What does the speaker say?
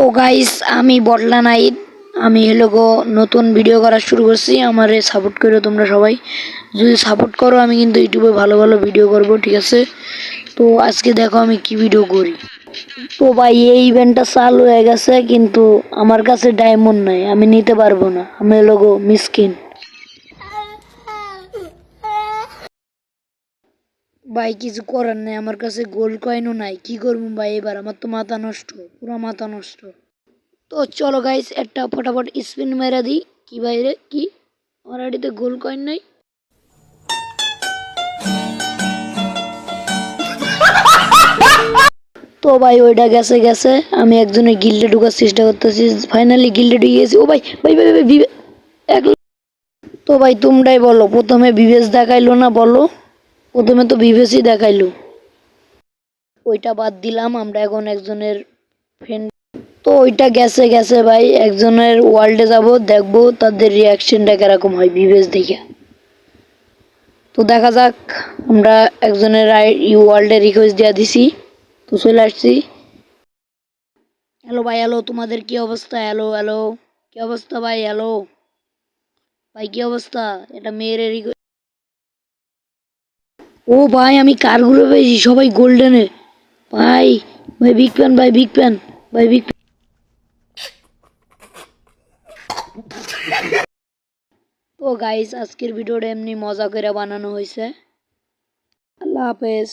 তো গাইস আমি বটলা নাইট আমি এলো গো নতুন ভিডিও করা শুরু করছি, আমারে সাপোর্ট করো তোমরা সবাই। যদি সাপোর্ট করো, আমি কিন্তু ইউটিউবে ভালো ভালো ভিডিও করব, ঠিক আছে? তো আজকে দেখো আমি কি ভিডিও করি। তো ভাই, এই ইভেন্টটা চালু হয়ে গেছে, কিন্তু আমার কাছে ডায়মন্ড নাই, আমি নিতে পারব না। আমি হলো গো মিসকিন ভাই, কিছু করার নেই। আমার কাছে গোল্ড কয়েনও নাই। কি করব ভাই? এবার আমার তো মাথা নষ্ট। পুরো মাথা নষ্ট। তো চলো গাইস একটা ফটাফট স্পিন মেরা দিই। কি বাইরে কি? আমার আইডিতে গোল্ড কয়েন নাই? তো ভাই, ওইটা গেছে গেছে। আমি একজনের গিল্ডে ঢুকার চেষ্টা করতেছি। ফাইনালি গিল্ডে ঢুকে গেছি। ও ভাই ভাই ভাই ভাই এক তো ভাই, তোমরাই বলো। প্রথমে বিবেশ দেখাইলো না, বলো। প্রথমে তো বিবেশই দেখাইলো। ওইটা বাদ দিলাম, আমরা এখন একজনের ফ্রেন্ড তো ওইটা গেছে গেছে ভাই, একজনের ওয়ার্ল্ডে যাব, দেখব তাদের রিয়াকশনটা কীরকম হয় বিবেশ দেখে। তো দেখা যাক, আমরা একজনের ওয়ার্ল্ডে রিকোয়েস্ট দেওয়া দিছি, তো চলে আসছি। হ্যালো ভাই, হ্যালো, তোমাদের কি অবস্থা? হ্যালো হ্যালো, কি অবস্থা ভাই? হ্যালো, ভাই, কি অবস্থা? এটা মেয়ের রিকোয়েস্ট ও ভাই, আমি কারগুলো পেয়েছি, সবাই গোল্ডেনে ভাই ভাই বিগ প্যান ভাই বিগ প্যান ভাই বিগ ও গাইস আজকের ভিডিওটা এমনি মজা করে বানানো হয়েছে। আল্লাহ হাফেজ।